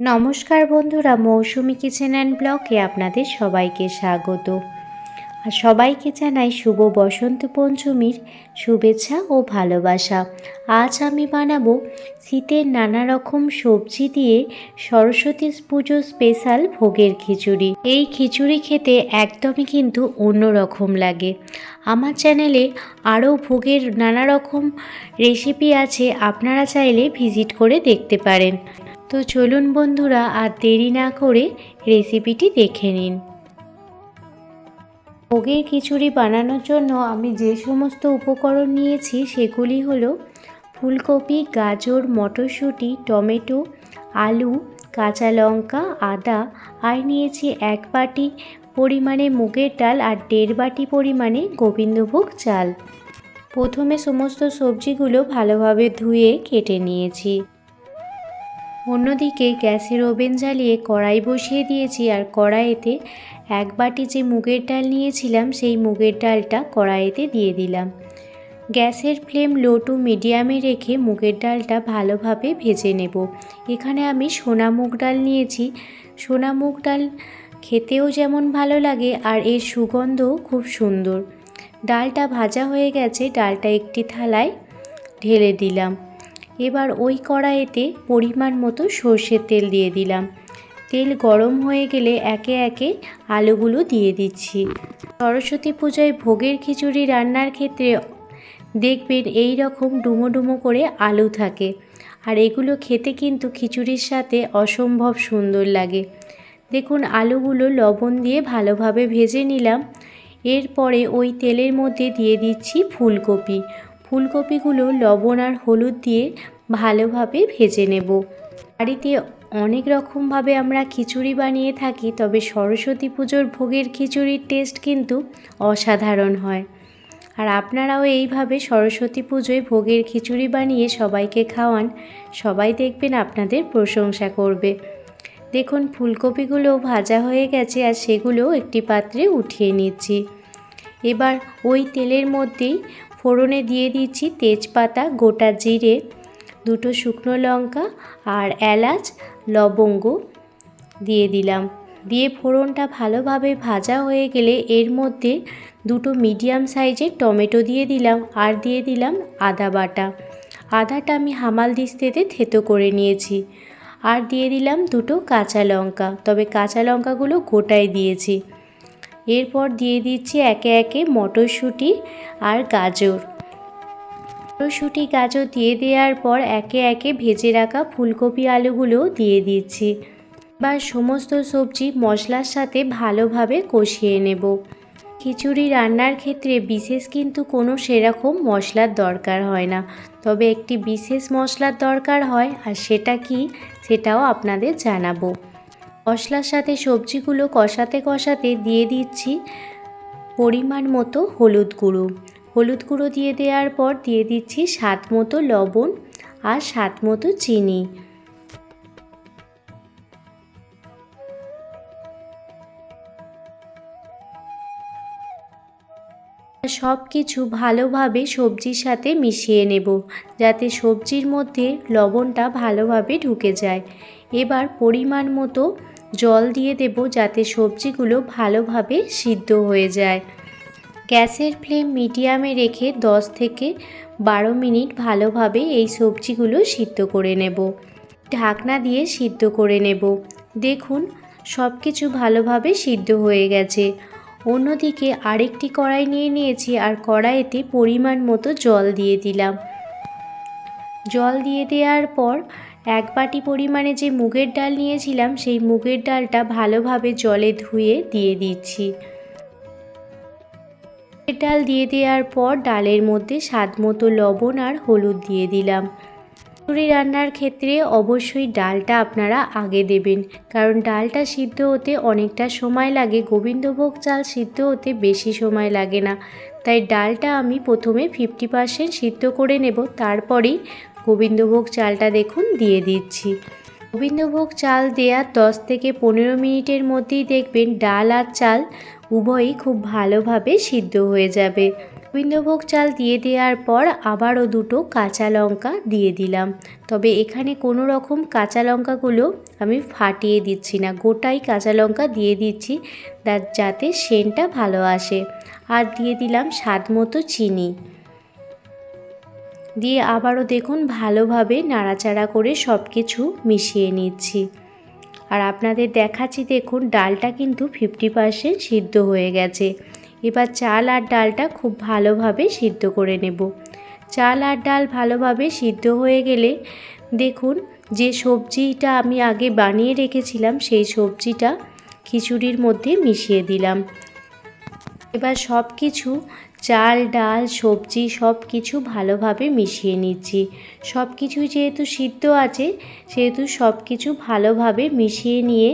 নমস্কার বন্ধুরা, মৌসুমি kitchen and ব্লগে আপনাদের সবাইকে স্বাগত। আর সবাইকে জানাই শুভ বসন্ত পঞ্চমীর শুভেচ্ছা ও ভালোবাসা। আজ আমি বানাবো শীতের নানা রকম সবজি দিয়ে সরস্বতী পুজো স্পেশাল ভোগের খিচুড়ি। এই খিচুড়ি খেতে একদমই কিন্তু অন্য রকম লাগে। আমার চ্যানেলে আরও ভোগের নানা রকম রেসিপি আছে, আপনারা চাইলে ভিজিট করে দেখতে পারেন। তো চলুন বন্ধুরা আর দেরি না করে রেসিপিটি দেখে নিন। ভোগের খিচুড়ি বানানোর জন্য আমি যে সমস্ত উপকরণ নিয়েছি সেগুলি হলো ফুলকপি, গাজর, মটরশুঁটি, টমেটো, আলু, কাঁচা লঙ্কা, আদা আর নিয়েছি এক বাটি পরিমাণে মুগের ডাল আর দেড় বাটি পরিমাণে গোবিন্দভোগ চাল। প্রথমে সমস্ত সবজিগুলো ভালোভাবে ধুয়ে কেটে নিয়েছি। অন্যদিকে গ্যাসের ওভেন জ্বালিয়ে কড়াই বসিয়ে দিয়েছি আর কড়াইতে এক বাটি যে মুগের ডাল নিয়েছিলাম, সেই মুগের ডালটা কড়াইতে দিয়ে দিলাম। গ্যাসের ফ্লেম লো টু মিডিয়ামে রেখে মুগের ডালটা ভালোভাবে ভেজে নেব। এখানে আমি সোনা মুগ ডাল নিয়েছি। সোনা মুগ ডাল খেতেও যেমন ভালো লাগে আর এর সুগন্ধও খুব সুন্দর। ডালটা ভাজা হয়ে গেছে, ডালটা একটি থালায় ঢেলে দিলাম। এবার ওই কড়াইতে পরিমাণ মতো সর্ষের তেল দিয়ে দিলাম। তেল গরম হয়ে গেলে একে একে আলুগুলো দিয়ে দিচ্ছি। সরস্বতী পূজায় ভোগের খিচুড়ি রান্নার ক্ষেত্রে দেখবেন এই রকম ডুমো ডুমো করে আলু থাকে। আর এগুলো খেতে কিন্তু খিচুড়ির সাথে অসম্ভব সুন্দর লাগে। দেখুন, আলুগুলো লবণ দিয়ে ভালোভাবে ভেজে নিলাম। এরপরে ওই তেলের মধ্যে দিয়ে দিচ্ছি ফুলকপি। ফুলকপিগুলো লবণ আর হলুদ দিয়ে ভালোভাবে ভেজে নেব। বাড়িতে অনেক রকমভাবে আমরা খিচুড়ি বানিয়ে থাকি, তবে সরস্বতী পুজোর ভোগের খিচুড়ির টেস্ট কিন্তু অসাধারণ হয়। আর আপনারাও এইভাবে সরস্বতী পুজোয় ভোগের খিচুড়ি বানিয়ে সবাইকে খাওয়ান, সবাই দেখবেন আপনাদের প্রশংসা করবে। দেখুন, ফুলকপিগুলো ভাজা হয়ে গেছে আর সেগুলো একটি পাত্রে উঠিয়ে নিচ্ছি। এবার ওই তেলের মধ্যেই ফোড়নে দিয়ে দিচ্ছি তেজপাতা, গোটা জিরে, দুটো শুকনো লঙ্কা আর এলাচ, লবঙ্গ দিয়ে দিলাম। দিয়ে ফোড়নটা ভালোভাবে ভাজা হয়ে গেলে এর মধ্যে দুটো মিডিয়াম সাইজের টমেটো দিয়ে দিলাম আর দিয়ে দিলাম আদা বাটা। আদাটা আমি হামাল দিস্তেতে থেতো করে নিয়েছি। আর দিয়ে দিলাম দুটো কাঁচা লঙ্কা, তবে কাঁচা লঙ্কাগুলো গোটায় দিয়েছি। এরপর দিয়ে দিচ্ছি একে একে মটরশুঁটি আর গাজর। মটরশুঁটি, গাজর দিয়ে দেওয়ার পর একে একে ভেজে রাখা ফুলকপি আলুগুলো দিয়ে দিচ্ছি। বা সমস্ত সবজি মশলার সাথে ভালোভাবে কষিয়ে নেব। খিচুড়ি রান্নার ক্ষেত্রে বিশেষ কিন্তু কোনো সেরকম মশলার দরকার হয় না। তবে একটি বিশেষ মশলার দরকার হয়, আর সেটা কি সেটাও আপনাদের জানাব। মশলার সাথে সবজিগুলো কষাতে কষাতে দিয়ে দিচ্ছি পরিমাণ মতো হলুদ গুঁড়ো। হলুদ গুঁড়ো দিয়ে দেওয়ার পর দিয়ে দিচ্ছি স্বাদ মতো লবণ আর স্বাদ মতো চিনি। সব কিছু ভালোভাবে সবজির সাথে মিশিয়ে নেব যাতে সবজির মধ্যে লবণটা ভালোভাবে ঢুকে যায়। এবার পরিমাণ মতো জল দিয়ে দেব যাতে সবজিগুলো ভালোভাবে সিদ্ধ হয়ে যায়। গ্যাসের ফ্লেম মিডিয়ামে রেখে 10 থেকে বারো মিনিট ভালোভাবে এই সবজিগুলো সিদ্ধ করে নেব। ঢাকনা দিয়ে সিদ্ধ করে নেব। দেখুন সব কিছু ভালোভাবে সিদ্ধ হয়ে গেছে। অন্যদিকে আরেকটি কড়াই নিয়ে নিয়েছি আর কড়াইতে পরিমাণ মতো জল দিয়ে দিলাম। জল দিয়ে দেওয়ার পর এক বাটি পরিমাণে যে মুগের ডাল নিয়েছিলাম, সেই মুগের ডালটা ভালোভাবে জলে ধুয়ে দিয়ে দিচ্ছি। মুগের ডাল দিয়ে দেওয়ার পর ডালের মধ্যে স্বাদ মতো লবণ আর হলুদ দিয়ে দিলাম। খিচুড়ি রান্নার ক্ষেত্রে অবশ্যই ডালটা আপনারা আগে দেবেন, কারণ ডালটা সিদ্ধ হতে অনেকটা সময় লাগে। গোবিন্দভোগ চাল সিদ্ধ হতে বেশি সময় লাগে না। তাই ডালটা আমি প্রথমে ফিফটি পার্সেন্ট সিদ্ধ করে নেব, তারপরেই গোবিন্দভোগ চালটা দেখুন, দিয়ে দিচ্ছি। গোবিন্দভোগ চাল দেওয়ার দশ থেকে পনেরো মিনিটের মধ্যেই দেখবেন ডাল আর চাল উভয়ই খুব ভালোভাবে সিদ্ধ হয়ে যাবে। গোবিন্দভোগ চাল দিয়ে দেওয়ার পর আবারও দুটো কাঁচা লঙ্কা দিয়ে দিলাম। তবে এখানে কোনো রকম কাঁচা লঙ্কাগুলো আমি ফাটিয়ে দিচ্ছি না, গোটাই কাঁচা লঙ্কা দিয়ে দিচ্ছি যাতে সেন্টটা ভালো আসে। আর দিয়ে দিলাম স্বাদ মতো চিনি। দিয়ে আবারও দেখুন ভালোভাবে নাড়াচাড়া করে সব কিছু মিশিয়ে নিচ্ছি। আর আপনাদের দেখাচ্ছি, দেখুন ডালটা কিন্তু ফিফটি পারসেন্ট সিদ্ধ হয়ে গেছে। এবার চাল আর ডালটা খুব ভালোভাবে সিদ্ধ করে নেব। চাল আর ডাল ভালোভাবে সিদ্ধ হয়ে গেলে দেখুন যে সবজিটা আমি আগে বানিয়ে রেখেছিলাম, সেই সবজিটা খিচুড়ির মধ্যে মিশিয়ে দিলাম। এবার সব কিছু চাল, ডাল, সবজি সব কিছু ভালোভাবে মিশিয়ে নিচ্ছি। সব কিছু যেহেতু সিদ্ধ আছে, সেহেতু সব কিছু ভালোভাবে মিশিয়ে নিয়ে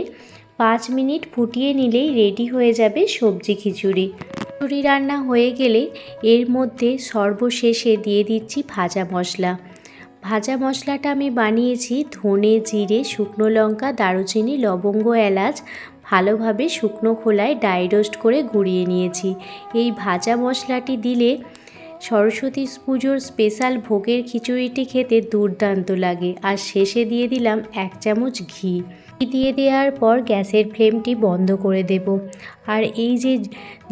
পাঁচ মিনিট ফুটিয়ে নিলেই রেডি হয়ে যাবে সবজি খিচুড়ি। খিচুড়ি রান্না হয়ে গেলে এর মধ্যে সর্বশেষে দিয়ে দিচ্ছি ভাজা মশলা। ভাজা মশলাটা আমি বানিয়েছি ধনে, জিরে, শুকনো লঙ্কা, দারুচিনি, লবঙ্গ, এলাচ ভালোভাবে শুকনো খোলায় ডাই রোস্ট করে গুঁড়িয়ে নিয়েছি। এই ভাজা মশলাটি দিলে সরস্বতী পুজোর স্পেশাল ভোগের খিচুড়িটি খেতে দুর্দান্ত লাগে। আর শেষে দিয়ে দিলাম এক চামচ ঘি। ঘি দিয়ে দেওয়ার পর গ্যাসের ফ্লেমটি বন্ধ করে দেব। আর এই যে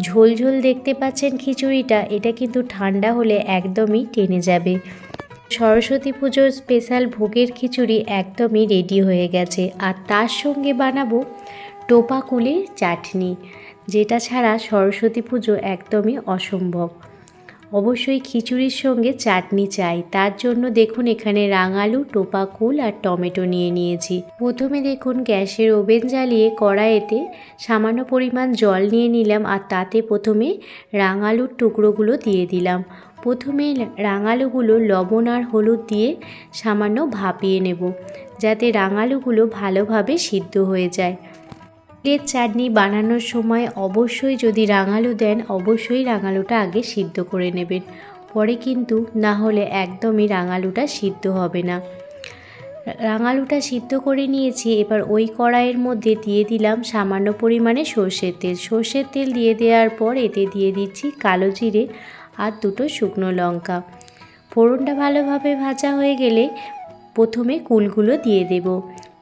ঝোল ঝোল দেখতে পাচ্ছেন খিচুড়িটা, এটা কিন্তু ঠান্ডা হলে একদমই টেনে যাবে। সরস্বতী পুজোর স্পেশাল ভোগের খিচুড়ি একদমই রেডি হয়ে গেছে। আর তার সঙ্গে বানাবো টোপা কুলের চাটনি, যেটা ছাড়া সরস্বতী পুজো একদমই অসম্ভব। অবশ্যই খিচুড়ির সঙ্গে চাটনি চাই। তার জন্য দেখুন এখানে রাঙালু টোপা কুল আর টমেটো নিয়ে নিয়েছি। প্রথমে দেখুন গ্যাসের ওভেন জ্বালিয়ে কড়াইতে সামান্য পরিমাণ জল নিয়ে নিলাম আর তাতে প্রথমে রাঙালুর টুকরোগুলো দিয়ে দিলাম। প্রথমে রাঙালুগুলো লবণ আর হলুদ দিয়ে সামান্য ভাপিয়ে নেব, যাতে রাঙালুগুলো ভালোভাবে সিদ্ধ হয়ে যায়। তেলের চাটনি বানানোর সময় অবশ্যই যদি রাঙালু দেন, অবশ্যই রাঙালুটা আগে সিদ্ধ করে নেবেন। পরে কিন্তু না হলে একদমই রাঙালুটা সিদ্ধ হবে না। রাঙালুটা সিদ্ধ করে নিয়েছি, এবার ওই কড়াইয়ের মধ্যে দিয়ে দিলাম সামান্য পরিমাণে সর্ষের তেল। সর্ষের তেল দিয়ে দেওয়ার পর এতে দিয়ে দিচ্ছি কালো জিরে আর দুটো শুকনো লঙ্কা। ফোড়নটা ভালোভাবে ভাজা হয়ে গেলে প্রথমে কুলগুলো দিয়ে দেব।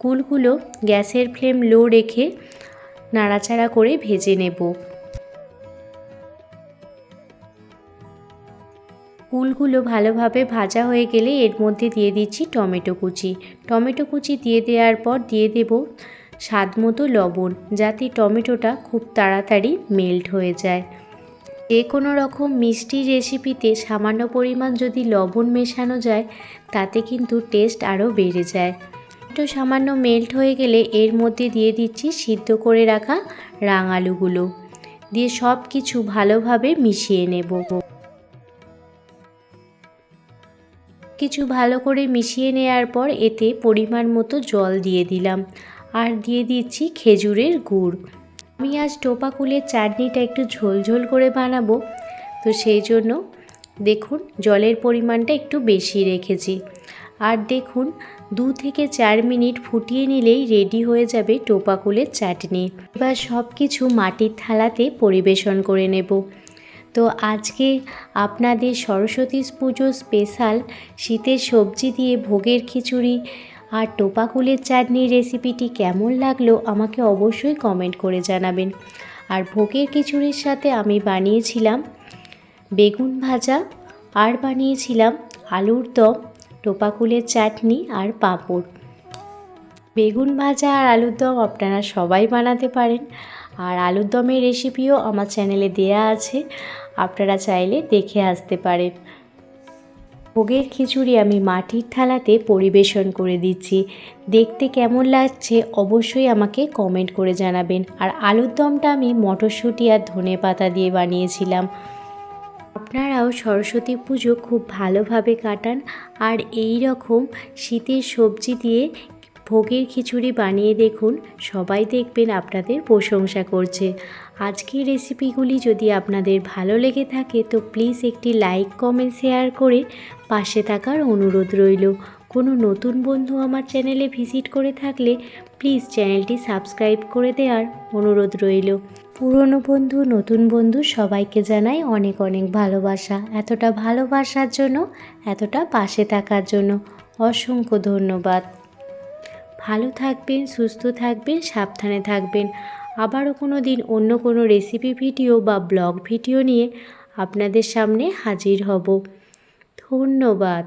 কুলগুলো গ্যাসের ফ্লেম লো রেখে নাড়াচাড়া করে ভেজে নেব। কুলগুলো ভালোভাবে ভাজা হয়ে গেলে এর মধ্যে দিয়ে দিচ্ছি টমেটো কুচি। টমেটো কুচি দিয়ে দেওয়ার পর দিয়ে দেব স্বাদ মতো লবণ, যাতে টমেটোটা খুব তাড়াতাড়ি মেল্ট হয়ে যায়। যে কোনো রকম মিষ্টি রেসিপিতে সামান্য পরিমাণ যদি লবণ মেশানো যায়, তাতে কিন্তু টেস্ট আরও বেড়ে যায়। একটু সামান্য মেল্ট হয়ে গেলে এর মধ্যে দিয়ে দিচ্ছি সিদ্ধ করে রাখা রাঙালুগুলো। দিয়ে সব কিছু ভালোভাবে মিশিয়ে নেব। কিছু ভালো করে মিশিয়ে নেওয়ার পর এতে পরিমাণ মতো জল দিয়ে দিলাম। আর দিয়ে দিচ্ছি খেজুরের গুড়। আমি আজ টোপা কুলের চাটনিটা একটু ঝোল ঝোল করে বানাবো। তো সেই জন্য দেখুন, জলের পরিমাণটা একটু বেশি রেখেছি। আর দেখুন দু থেকে চার মিনিট ফুটিয়ে নিলেই রেডি হয়ে যাবে টোপা কুলের চাটনি। এবার সব কিছু মাটির থালাতে পরিবেশন করে নেব। তো আজকে আপনাদের সরস্বতী পুজো স্পেশাল শীতের সবজি দিয়ে ভোগের খিচুড়ি আর টোপা কুলের চাটনির রেসিপিটি কেমন লাগল আমাকে অবশ্যই কমেন্ট করে জানাবেন। আর ভোগের খিচুড়ির সাথে আমি বানিয়েছিলাম বেগুন ভাজা আর বানিয়েছিলাম আলুর দম টোপাকুলের চাটনি আর পাঁপড়। বেগুন ভাজা আর আলুর দম আপনারা সবাই বানাতে পারেন। আর আলুর দমের রেসিপিও আমার চ্যানেলে দেয়া আছে, আপনারা চাইলে দেখে আসতে পারেন। ভোগের খিচুড়ি আমি মাটির থালাতে পরিবেশন করে দিচ্ছি। দেখতে কেমন লাগছে অবশ্যই আমাকে কমেন্ট করে জানাবেন। আর আলুর দমটা আমি মটরশুঁটি আর ধনে পাতা দিয়ে বানিয়েছিলাম। আপনারাও সরস্বতী পুজো খুব ভালোভাবে কাটান আর এই রকম শীতের সবজি দিয়ে ভোগের খিচুড়ি বানিয়ে দেখুন। সবাই দেখবেন আপনাদের প্রশংসা করছে। আজকের রেসিপিগুলি যদি আপনাদের ভালো লেগে থাকে তো প্লিজ একটি লাইক, কমেন্ট, শেয়ার করে পাশে থাকার অনুরোধ রইল। কোনো নতুন বন্ধু আমার চ্যানেলে ভিজিট করে থাকলে প্লিজ চ্যানেলটি সাবস্ক্রাইব করে দেওয়ার অনুরোধ রইল। পুরনো বন্ধু, নতুন বন্ধু সবাইকে জানাই অনেক অনেক ভালোবাসা। এতটা ভালোবাসার জন্য, এতটা পাশে থাকার জন্য অসংখ্য ধন্যবাদ। ভালো থাকবেন, সুস্থ থাকবেন, সাবধানে থাকবেন। আবারও কোনো দিন অন্য কোনো রেসিপি ভিডিও বা ব্লগ ভিডিও নিয়ে আপনাদের সামনে হাজির হব। ধন্যবাদ।